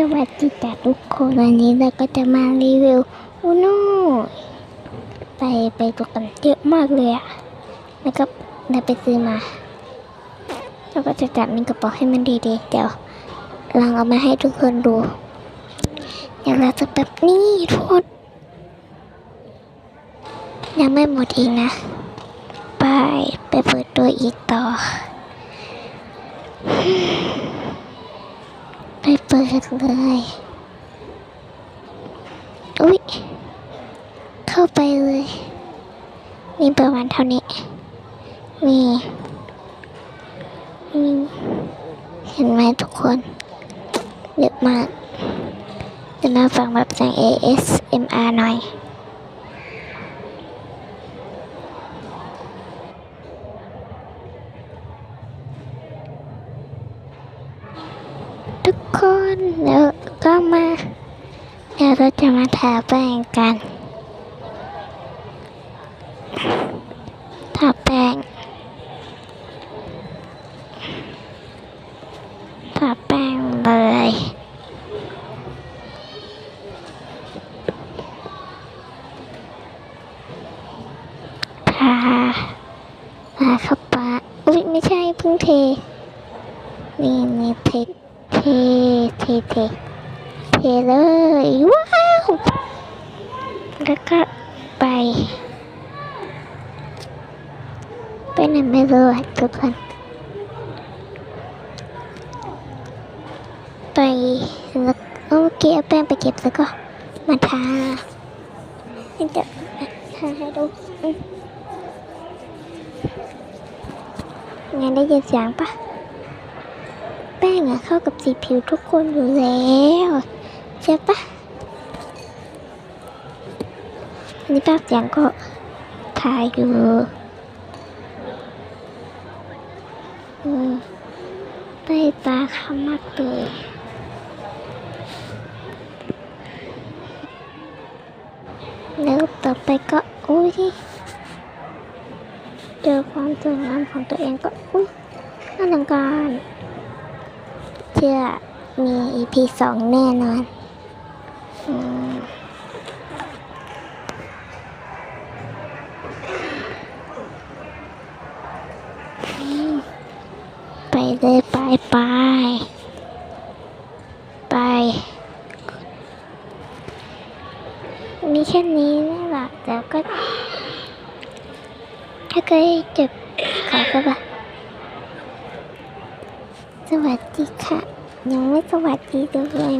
สวัสดีจ้ะทุกคนวันนี้เราก็จะมารีวิวอุโน่ไปไปตัวกันเยอะมากเลยอะแล้วก็ได้ไปซื้อมาเราก็จะจับในกระเป๋าให้มันดีๆเดี๋ยวลองเอามาให้ทุกคนดูเดี๋ยวเราจะแบบนี้ทุกคนยังไม่หมดอีกนะ ไปไปเปิดตัวอีกต่อ ปเปิดเลย อุ๊ย เข้าไปเลย มีประมาณเท่านี้ มีมีเห็นไหมทุกคนเยอะมากจะมาฟังแบบเสียง ASMR หน่อย ทุกคนเดี๋ยวก็มาเดี๋ยวเราจะมาทาแป้งกันทาแป้งทาแป้งเลยทาทาเข้าไปอุ้ยไม่ใช่เพิ่งเทนี่นี่เท เทเทเทเลยว้าวแล้วก็ไป ไปไหนไม่รู้อะทุกคนไปแล้วโอเคเอาแป้งไปเก็บแล้วก็มาทาให้เดี๋ยวทาให้ดูงานได้ยินเสียงปะ แป้งอะเข้ากับสีผิวทุกคนอยู่แล้วใช่ปะอันนี่แป๊บเสียงก็ทายอยู่อืมไปตาขามากเลยแล้วต่อไปก็อุ้ยเจอความสวยงามของตัวเองก็อุ้ยอลังการ เชื่อมี EP สองแน่นอนอไปเลยไปไปไป มีแค่นี้นี่แหละแต่ก็ ถ้าเคยเจ็บขาก็บบสวัสดีค่ะยังไม่สวัสดี เลย